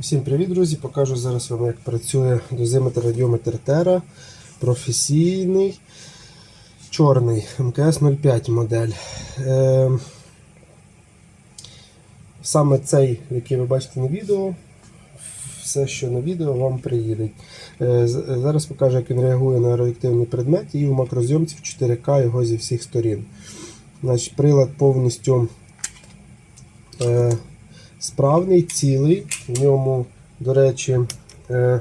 Всім привіт, друзі! Покажу зараз вам, як працює дозиметр радіометр Terra професійний чорний МКС 05 модель. Е, саме цей, який ви бачите на відео, все, що на відео, вам приїде. Е, зараз покажу, як він реагує на радіоактивний предмет і в макрозйомці в 4К його зі всіх сторін. Значить, прилад повністю. Е, справний, цілий. В ньому, до речі, е,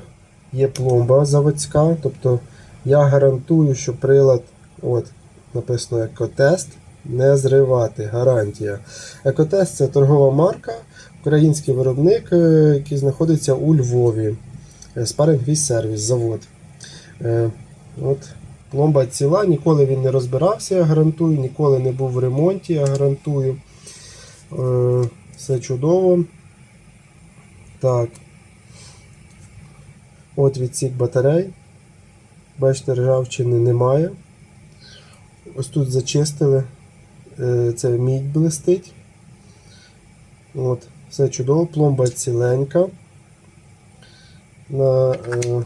є пломба заводська. Тобто я гарантую, що прилад, от, написано екотест, не зривати. Гарантія. Екотест це торгова марка, український виробник, е, який знаходиться у Львові. Спаринг вісь сервіс, завод. Е, От, пломба ціла, ніколи він не розбирався, я гарантую, ніколи не був в ремонті, я гарантую. Все чудово. Так. От відсік батарей. Бачите, ржавчини немає. Ось тут зачистили. Е, Це мідь блистить. От, все чудово, пломба ціленька. На, е,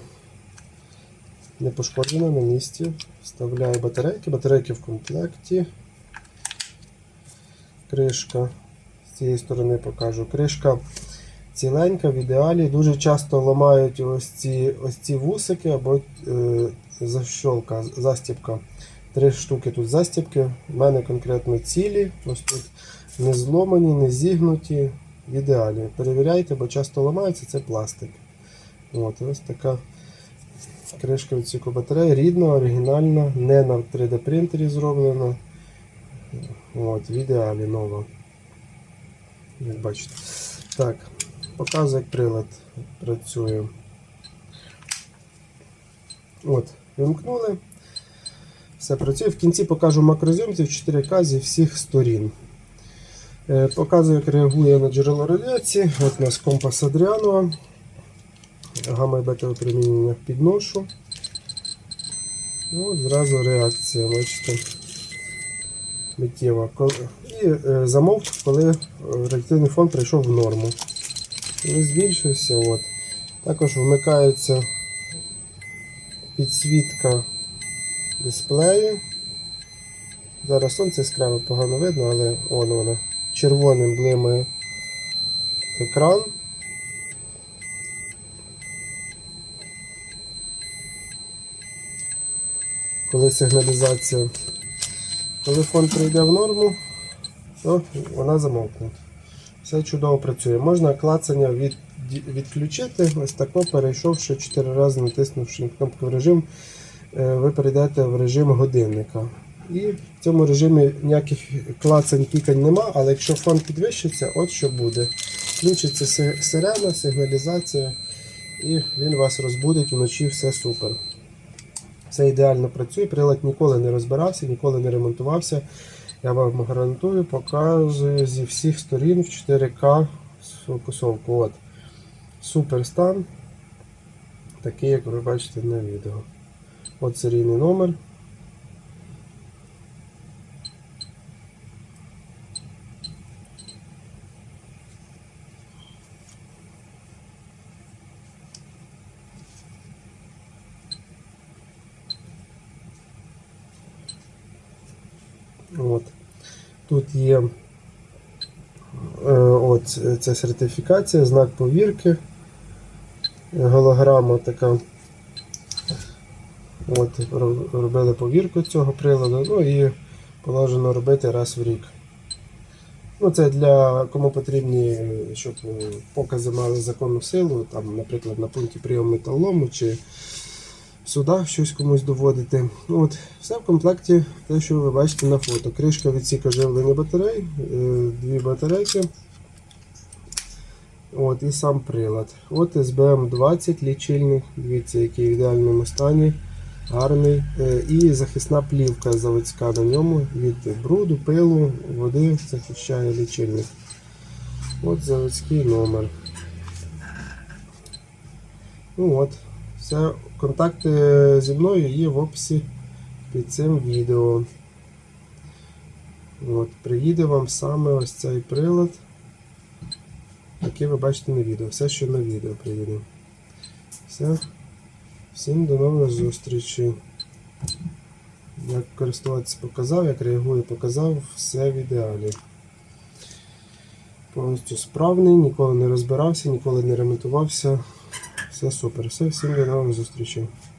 не пошкоджена на місці. Вставляю батарейки. Батарейки в комплекті. Кришка цієї сторони покажу. Кришка ціленька, в ідеалі. Дуже часто ламають ось ці ось ці вусики або е, защолка, застіпка. Три штуки тут застіпки. У мене конкретно цілі. Ось тут не зломані, не зігнуті. В ідеалі. Перевіряйте, бо часто ламаються, це пластик. От, ось така кришка відсіку батареї. Рідна, оригінальна, не на 3D принтері зроблена. От, в ідеалі нова. Як бачите. Так, показую, як прилад працює. От, вимкнули. Все працює. В кінці покажу макрозйомці в 4К зі всіх сторін. Е, Показую, як реагує на джерело радіації. От у нас компас Адріанова. Гамма і бета випромінення підношу. От зразу реакція, бачите миттєво. І е, замовк, коли е, реактивний фон прийшов в норму. І збільшився. От. Також вмикається підсвітка дисплею. Зараз сонце яскраве погано видно, але он вона. Червоним блимає екран. Коли сигналізація коли фон прийде в норму, то вона замовкне. Все чудово працює. Можна клацання від, відключити, ось тако перейшовши 4 рази, натиснувши кнопку в режим, е, ви перейдете в режим годинника. І в цьому режимі ніяких клацань пікань нема, але якщо фон підвищиться, от що буде. Включиться сирена, сигналізація, і він вас розбудить вночі, все супер. Все ідеально працює, прилад ніколи не розбирався, ніколи не ремонтувався. Я вам гарантую, показую зі всіх сторін в 4К фокусовку. От. Супер стан. Такий, як ви бачите на відео. От серійний номер. От. Тут є е, от, ця сертифікація, знак повірки, голограма така. От, робили повірку цього приладу, ну і положено робити раз в рік. Ну, це для кому потрібні, щоб покази мали законну силу, там, наприклад, на пункті прийому металолому чи судах щось комусь доводити. Ну, от, все в комплекті, те, що ви бачите на фото. Кришка відсіка живлення батарей, е, дві батарейки. От, і сам прилад. От SBM 20 лічильник, дивіться, який в ідеальному стані, гарний. Е, І захисна плівка заводська на ньому від бруду, пилу, води захищає лічильник. От заводський номер. Ну от, все, контакти зі мною є в описі під цим відео. От, приїде вам саме ось цей прилад. яке ви бачите на відео. Все, що на відео приїде. Все. Всім до нових зустрічей. Як користуватися показав, як реагує показав, все в ідеалі. Повністю справний, ніколи не розбирався, ніколи не ремонтувався. Все супер. Все, всім до нових зустрічей.